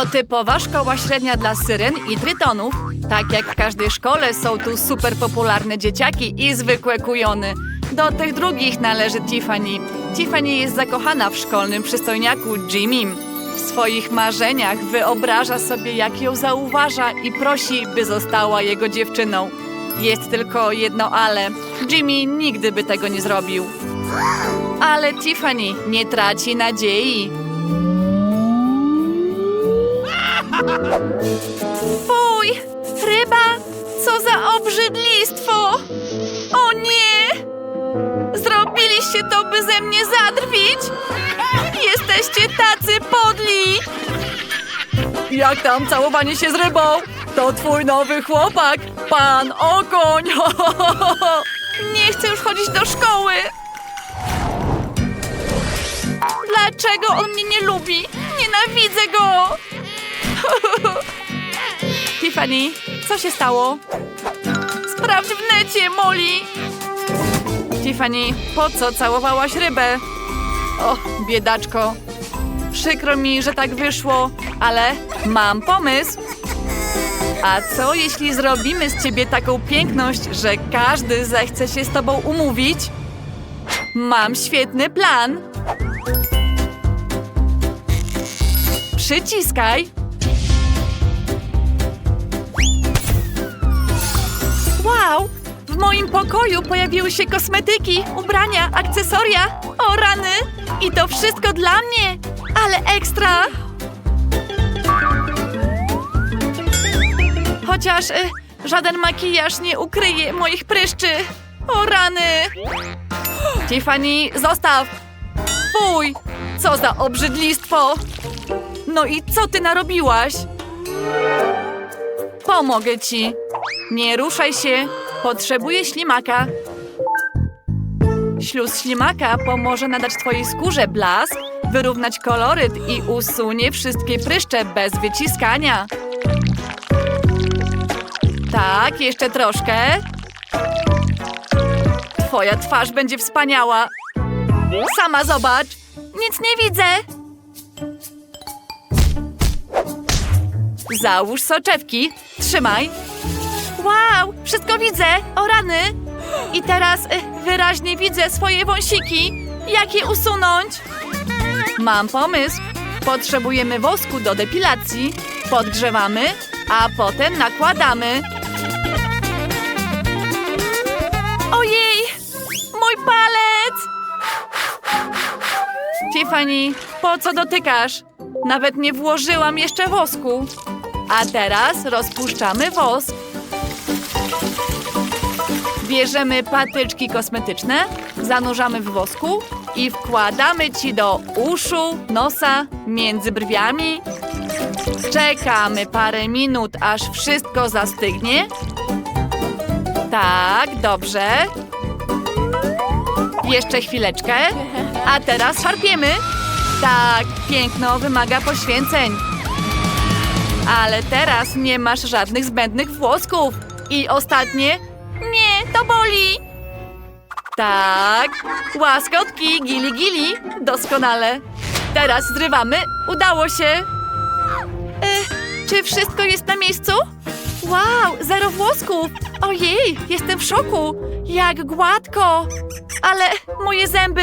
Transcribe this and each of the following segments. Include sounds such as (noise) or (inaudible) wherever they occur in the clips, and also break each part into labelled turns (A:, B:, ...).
A: To typowa szkoła średnia dla syren i trytonów. Tak jak w każdej szkole są tu super popularne dzieciaki i zwykłe kujony. Do tych drugich należy Tiffany. Tiffany jest zakochana w szkolnym przystojniaku Jimmym. W swoich marzeniach wyobraża sobie, jak ją zauważa i prosi, by została jego dziewczyną. Jest tylko jedno ale. Jimmy nigdy by tego nie zrobił. Ale Tiffany nie traci nadziei. Fuj! Ryba! Co za obrzydlistwo! O nie! Zrobiliście to, by ze mnie zadrwić? Jesteście tacy podli! Jak tam całowanie się z rybą? To twój nowy chłopak, pan Okoń! (laughs) Nie chcę już chodzić do szkoły! Dlaczego on mnie nie lubi? Nienawidzę go! (laughs) Tiffany, co się stało? Sprawdź w necie, Molly! Tiffany, po co całowałaś rybę? O, biedaczko. Przykro mi, że tak wyszło, ale mam pomysł. A co jeśli zrobimy z ciebie taką piękność, że każdy zechce się z tobą umówić? Mam świetny plan. Przyciskaj. Wow! W moim pokoju pojawiły się kosmetyki, ubrania, akcesoria. O rany! I to wszystko dla mnie! Ale ekstra! Chociaż y, żaden makijaż nie ukryje moich pryszczy. O rany! Tiffany, zostaw! Fuj! Co za obrzydlistwo! No i co ty narobiłaś? Pomogę ci. Nie ruszaj się. Potrzebuję ślimaka. Śluz ślimaka pomoże nadać twojej skórze blask, wyrównać koloryt i usunie wszystkie pryszcze bez wyciskania. Tak, jeszcze troszkę. Twoja twarz będzie wspaniała. Sama zobacz. Nic nie widzę. Załóż soczewki. Trzymaj. Wow, wszystko widzę. O rany. I teraz y, wyraźnie widzę swoje wąsiki. Jak je usunąć? Mam pomysł. Potrzebujemy wosku do depilacji. Podgrzewamy, a potem nakładamy. Ojej! Mój palec! Tiffany, po co dotykasz? Nawet nie włożyłam jeszcze wosku. A teraz rozpuszczamy wosk. Bierzemy patyczki kosmetyczne, zanurzamy w wosku i wkładamy ci do uszu, nosa, między brwiami. Czekamy parę minut, aż wszystko zastygnie. Tak, dobrze. Jeszcze chwileczkę. A teraz szarpiemy. Tak, piękno wymaga poświęceń. Ale teraz nie masz żadnych zbędnych włosków. I ostatnie. Nie, to boli. Tak, łaskotki, gili gili. Doskonale. Teraz zrywamy. Udało się. E, czy wszystko jest na miejscu? Wow, zero włosków. Ojej, jestem w szoku. Jak gładko. Ale moje zęby.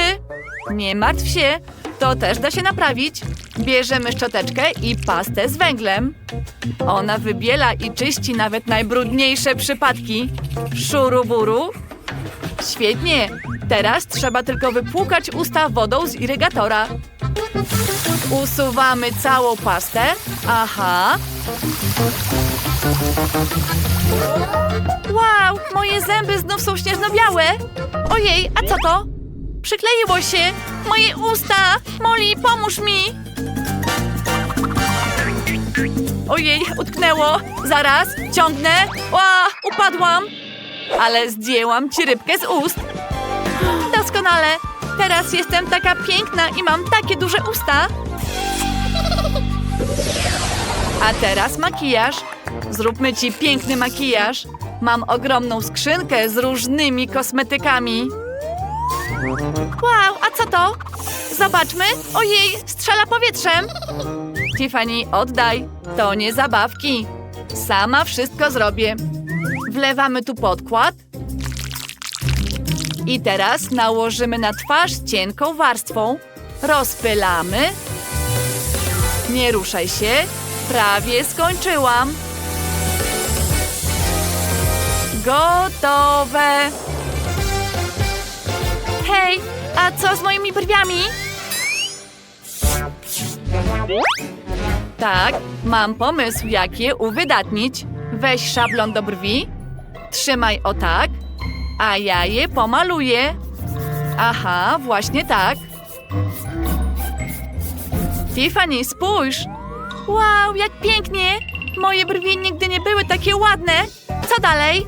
A: Nie martw się, to też da się naprawić. Bierzemy szczoteczkę i pastę z węglem. Ona wybiela i czyści nawet najbrudniejsze przypadki. Szuru buru. Świetnie. Teraz trzeba tylko wypłukać usta wodą z irygatora. Usuwamy całą pastę. Aha. Wow, moje zęby znów są śnieżno-białe. Ojej, a co to? Przykleiło się. Moje usta. Molly, pomóż mi. Ojej, utknęło. Zaraz, ciągnę. Ła, upadłam. Ale zdjęłam ci rybkę z ust. Doskonale. Teraz jestem taka piękna i mam takie duże usta. A teraz makijaż. Zróbmy ci piękny makijaż. Mam ogromną skrzynkę z różnymi kosmetykami. Wow, a co to? Zobaczmy. Ojej, strzela powietrzem. Tiffany, oddaj. To nie zabawki. Sama wszystko zrobię. Wlewamy tu podkład. I teraz nałożymy na twarz cienką warstwą. Rozpylamy. Nie ruszaj się. Prawie skończyłam. Gotowe. Hej, a co z moimi brwiami? Tak, mam pomysł, jak je uwydatnić. Weź szablon do brwi, trzymaj o tak, a ja je pomaluję. Aha, właśnie tak. Tiffany, spójrz. Wow, jak pięknie! Moje brwi nigdy nie były takie ładne. Co dalej?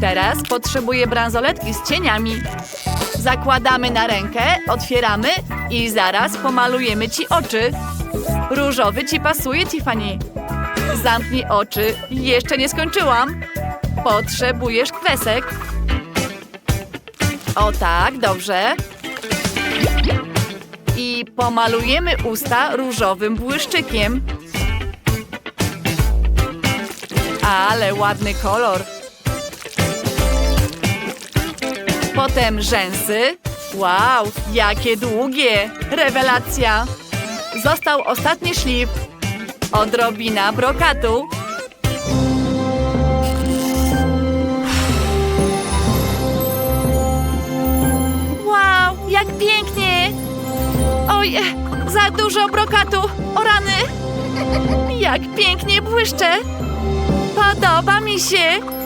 A: Teraz potrzebuję bransoletki z cieniami. Zakładamy na rękę, otwieramy i zaraz pomalujemy ci oczy. Różowy ci pasuje, Tiffany. Zamknij oczy. Jeszcze nie skończyłam. Potrzebujesz kwesek. O tak, dobrze. I pomalujemy usta różowym błyszczykiem. Ale ładny kolor. Potem rzęsy. Wow, jakie długie! Rewelacja! Został ostatni szlif. Odrobina brokatu. Wow, jak pięknie! Oj, za dużo brokatu. O rany! Jak pięknie błyszczę! Podoba mi się!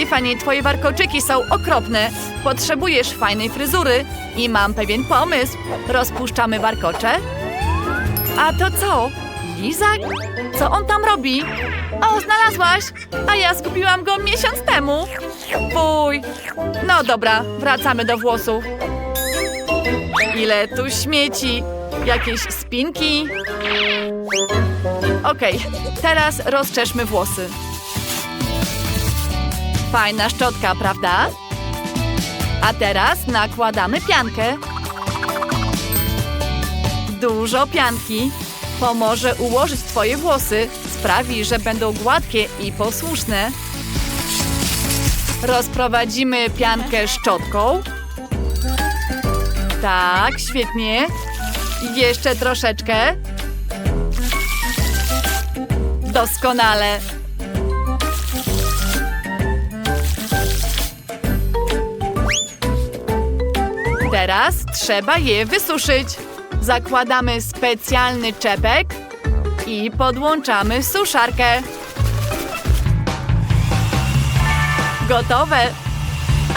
A: Tiffany, twoje warkoczyki są okropne. Potrzebujesz fajnej fryzury i mam pewien pomysł. Rozpuszczamy warkocze. A to co? Lizak? Co on tam robi? O, znalazłaś! A ja zgubiłam go miesiąc temu. Fuj. No dobra, wracamy do włosów. Ile tu śmieci? Jakieś spinki? Okej, teraz rozczeszmy włosy. Fajna szczotka, prawda? A teraz nakładamy piankę. Dużo pianki pomoże ułożyć Twoje włosy. Sprawi, że będą gładkie i posłuszne. Rozprowadzimy piankę szczotką. Tak, świetnie. Jeszcze troszeczkę. Doskonale. Teraz trzeba je wysuszyć. Zakładamy specjalny czepek i podłączamy suszarkę. Gotowe.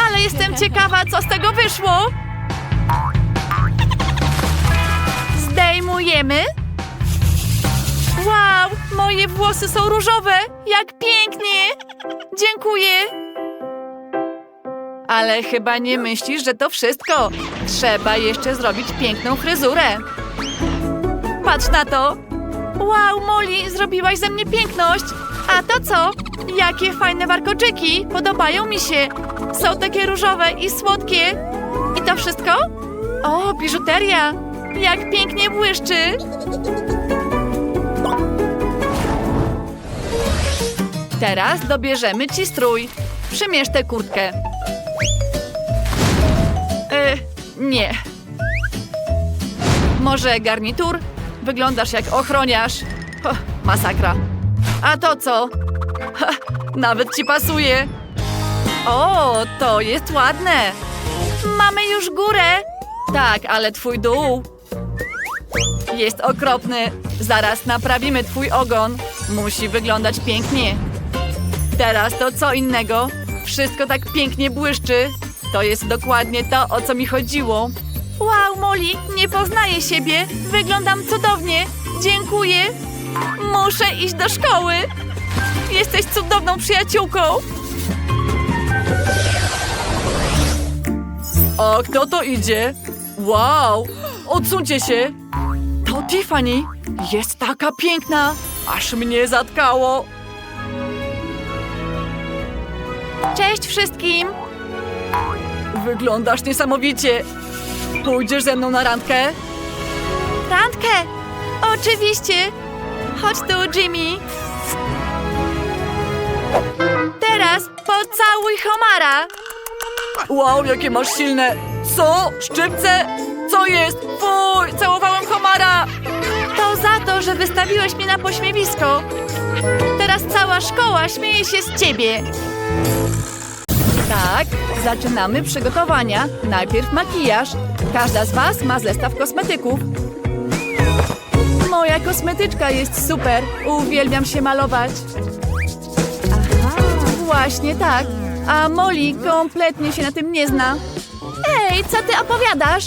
A: Ale jestem (laughs) ciekawa, co z tego wyszło. Zdejmujemy. Wow, moje włosy są różowe. Jak pięknie. Dziękuję. Ale chyba nie myślisz, że to wszystko. Trzeba jeszcze zrobić piękną fryzurę. Patrz na to. Wow, Molly, zrobiłaś ze mnie piękność. A to co? Jakie fajne warkoczyki. Podobają mi się. Są takie różowe i słodkie. I to wszystko? O, biżuteria. Jak pięknie błyszczy. Teraz dobierzemy ci strój. Przymierz tę kurtkę. Nie. Może garnitur? Wyglądasz jak ochroniarz. Masakra. A to co? Ha, nawet ci pasuje. O, to jest ładne. Mamy już górę. Tak, ale twój dół jest okropny. Zaraz naprawimy twój ogon. Musi wyglądać pięknie. Teraz to co innego. Wszystko tak pięknie błyszczy. To jest dokładnie to, o co mi chodziło. Wow, Molly, nie poznaję siebie. Wyglądam cudownie. Dziękuję. Muszę iść do szkoły. Jesteś cudowną przyjaciółką. A kto to idzie? Wow, odsuńcie się. To Tiffany. Jest taka piękna. Aż mnie zatkało. Cześć wszystkim! Wyglądasz niesamowicie. Pójdziesz ze mną na randkę? Randkę? Oczywiście. Chodź tu, Jimmy. Teraz pocałuj Homara. Wow, jakie masz silne. Co? Szczypce? Co jest? Fuj, całowałem Homara. To za to, że wystawiłeś mnie na pośmiewisko. Teraz cała szkoła śmieje się z ciebie. Tak, zaczynamy przygotowania. Najpierw makijaż. Każda z Was ma zestaw kosmetyków. Moja kosmetyczka jest super. Uwielbiam się malować. Aha, właśnie tak. A Molly kompletnie się na tym nie zna. Ej, co ty opowiadasz?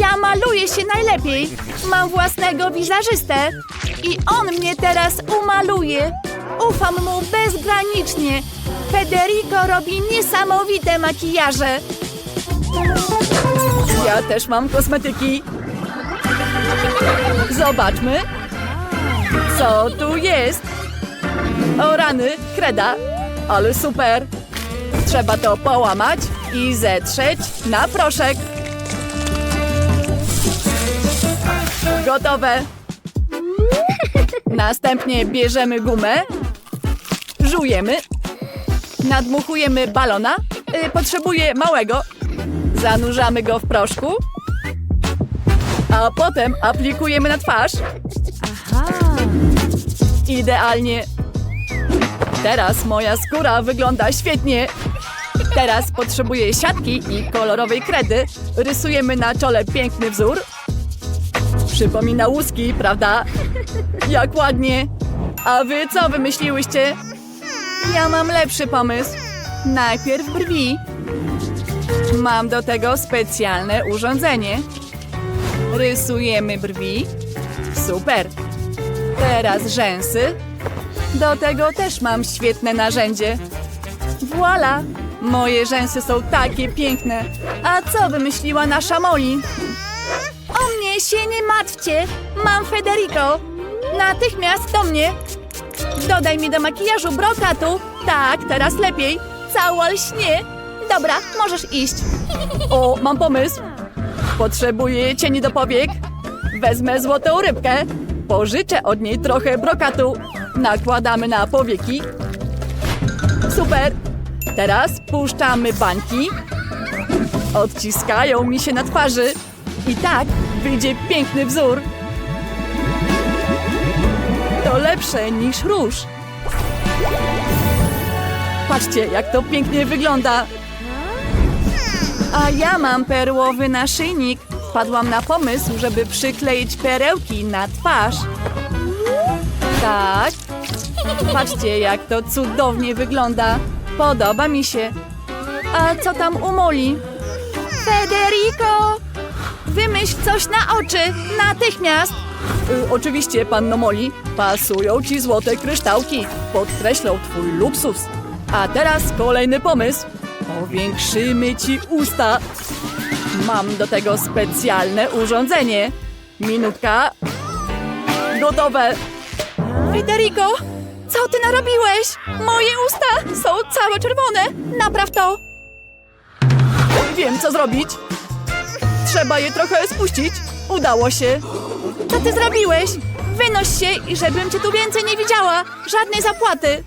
A: Ja maluję się najlepiej. Mam własnego wizerzystę. I on mnie teraz umaluje. Ufam mu bezgranicznie. Federico robi niesamowite makijaże. Ja też mam kosmetyki. Zobaczmy. Co tu jest? O rany, kreda. Ale super. Trzeba to połamać i zetrzeć na proszek. Gotowe. Następnie bierzemy gumę, żujemy, nadmuchujemy balona. Y, potrzebuję małego. Zanurzamy go w proszku. A potem aplikujemy na twarz. Aha. Idealnie. Teraz moja skóra wygląda świetnie. Teraz potrzebuję siatki i kolorowej kredy. Rysujemy na czole piękny wzór. Przypomina łuski, prawda? Jak ładnie. A wy co wymyśliłyście? Ja mam lepszy pomysł. Najpierw brwi. Mam do tego specjalne urządzenie. Rysujemy brwi. Super. Teraz rzęsy. Do tego też mam świetne narzędzie. Voila! Moje rzęsy są takie piękne. A co wymyśliła nasza Molly? O mnie się nie martwcie. Mam Federico. Natychmiast do mnie. Dodaj mi do makijażu brokatu. Tak, teraz lepiej. Cała lśnie. Dobra, możesz iść. O, mam pomysł. Potrzebuję cieni do powiek. Wezmę złotą rybkę. Pożyczę od niej trochę brokatu. Nakładamy na powieki. Super. Teraz puszczamy bańki. Odciskają mi się na twarzy. I tak wyjdzie piękny wzór. To lepsze niż róż. Patrzcie, jak to pięknie wygląda. A ja mam perłowy naszyjnik. Wpadłam na pomysł, żeby przykleić perełki na twarz. Tak. Patrzcie, jak to cudownie wygląda. Podoba mi się. A co tam u Moli? Federico! Wymyśl coś na oczy, natychmiast! Y, oczywiście, panno Moli. Pasują ci złote kryształki. Podkreślą twój luksus. A teraz kolejny pomysł. Powiększymy ci usta. Mam do tego specjalne urządzenie. Minutka. Gotowe. Federico, co ty narobiłeś? Moje usta są całe czerwone. Napraw to. Wiem, co zrobić. Trzeba je trochę spuścić. Udało się. Co ty zrobiłeś? Wynoś się i żebym cię tu więcej nie widziała. Żadnej zapłaty.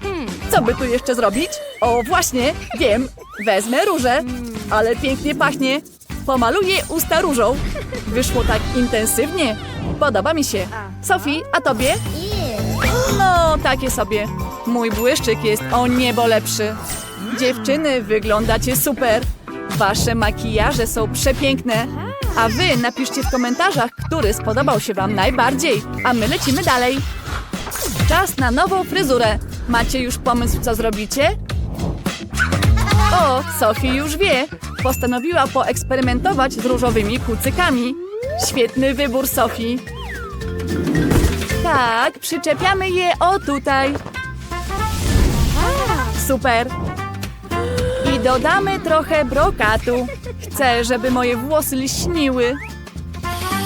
A: Co by tu jeszcze zrobić? O, właśnie, wiem. Wezmę różę, ale pięknie pachnie. Pomaluję usta różą. Wyszło tak intensywnie. Podoba mi się. Sofii, a tobie? No, takie sobie. Mój błyszczyk jest o niebo lepszy. Dziewczyny, wyglądacie super. Wasze makijaże są przepiękne. A wy napiszcie w komentarzach, który spodobał się wam najbardziej. A my lecimy dalej. Czas na nową fryzurę. Macie już pomysł, co zrobicie? O, Sophie już wie. Postanowiła poeksperymentować z różowymi kucykami. Świetny wybór, Sophie. Tak, przyczepiamy je o tutaj. Super. I dodamy trochę brokatu. Chcę, żeby moje włosy lśniły.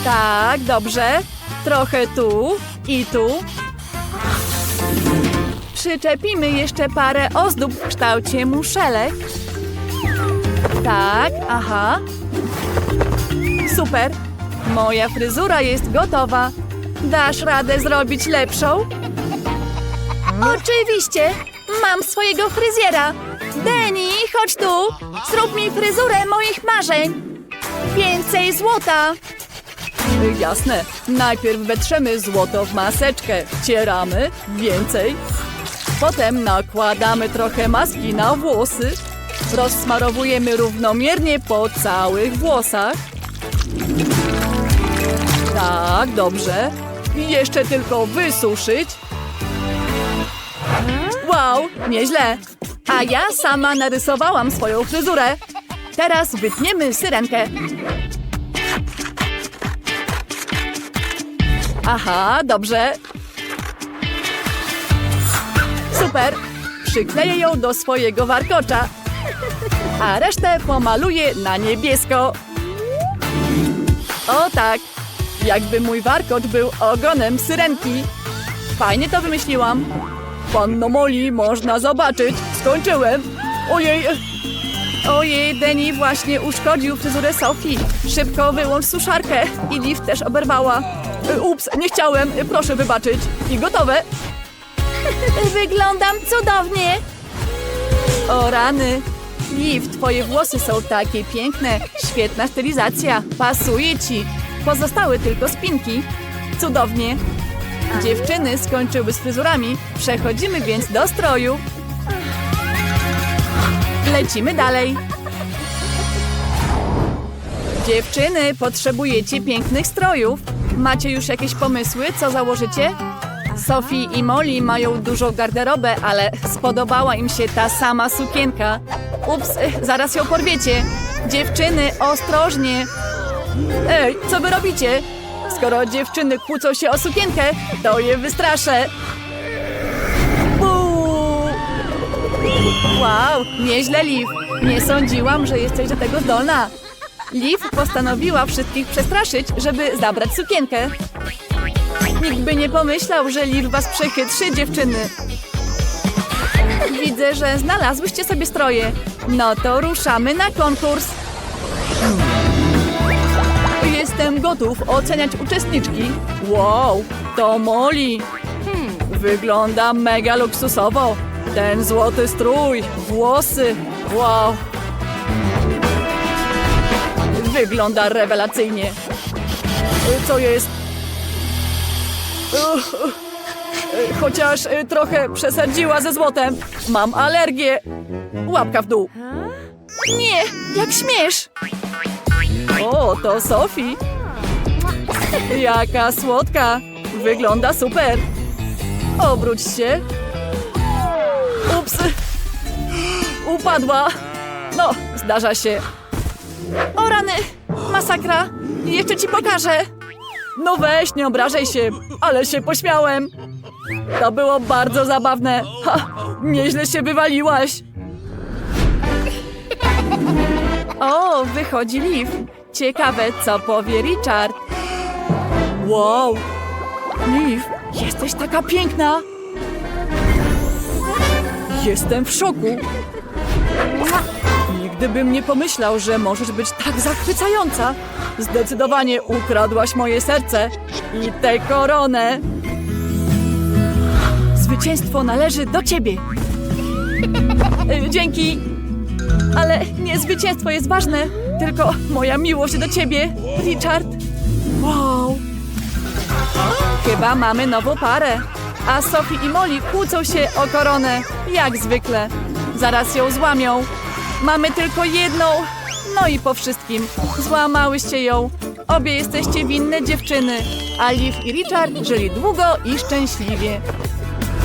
A: Tak, dobrze. Trochę tu i tu. Przyczepimy jeszcze parę ozdób w kształcie muszelek. Tak, aha. Super. Moja fryzura jest gotowa. Dasz radę zrobić lepszą? Oczywiście! Mam swojego fryzjera! Chodź tu! Zrób mi fryzurę moich marzeń! Więcej złota! Jasne. Najpierw wetrzemy złoto w maseczkę. Wcieramy. Więcej. Potem nakładamy trochę maski na włosy. Rozsmarowujemy równomiernie po całych włosach. Tak, dobrze. Jeszcze tylko wysuszyć. Wow, nieźle. A ja sama narysowałam swoją fryzurę. Teraz wytniemy syrenkę. Aha, dobrze. Super. Przykleję ją do swojego warkocza. A resztę pomaluję na niebiesko. O tak. Jakby mój warkocz był ogonem syrenki. Fajnie to wymyśliłam. Panno Moli, można zobaczyć. Skończyłem. Ojej. Ojej, Denny właśnie uszkodził fryzurę Sofii. Szybko wyłącz suszarkę. I Liv też oberwała. Ups, nie chciałem. Proszę wybaczyć. I gotowe. (laughs) Wyglądam cudownie. O rany. Liv, twoje włosy są takie piękne. Świetna stylizacja. Pasuje ci. Pozostały tylko spinki. Cudownie. Dziewczyny skończyły z fryzurami. Przechodzimy więc do stroju. Lecimy dalej. Dziewczyny, potrzebujecie pięknych strojów. Macie już jakieś pomysły, co założycie? Sophie i Molly mają dużą garderobę, ale spodobała im się ta sama sukienka. Ups, zaraz ją porwiecie. Dziewczyny, ostrożnie. Ej, co wy robicie? Skoro dziewczyny kłócą się o sukienkę, to je wystraszę. Wow, nieźle, Liv. Nie sądziłam, że jesteś do tego zdolna. Liv postanowiła wszystkich przestraszyć, żeby zabrać sukienkę. Nikt by nie pomyślał, że Liv was przechytrzy, dziewczyny. Widzę, że znalazłyście sobie stroje. No to ruszamy na konkurs. Jestem gotów oceniać uczestniczki. Wow, to Molly. Wygląda mega luksusowo. Ten złoty strój, włosy. Wow. Wygląda rewelacyjnie. Co jest? Chociaż y, trochę przesadziła ze złotem. Mam alergię. Łapka w dół. Nie, jak śmiesz. O, to Sophie. Jaka słodka. Wygląda super. Obróć się. Ups. Upadła. No, zdarza się. O rany, masakra. Jeszcze ci pokażę. No weź, nie obrażaj się, ale się pośmiałem. To było bardzo zabawne. Ha, nieźle się wywaliłaś. O, wychodzi Liv. Ciekawe, co powie Richard. Wow! Liv, jesteś taka piękna! Jestem w szoku. Nigdy bym nie pomyślał, że możesz być tak zachwycająca. Zdecydowanie ukradłaś moje serce i tę koronę. Zwycięstwo należy do ciebie. Y, Dzięki. Ale nie zwycięstwo jest ważne, tylko moja miłość do ciebie, Richard. Wow. Chyba mamy nową parę. A Sophie i Molly kłócą się o koronę, jak zwykle. Zaraz ją złamią. Mamy tylko jedną. No i po wszystkim. Złamałyście ją. Obie jesteście winne dziewczyny. A Liv i Richard żyli długo i szczęśliwie.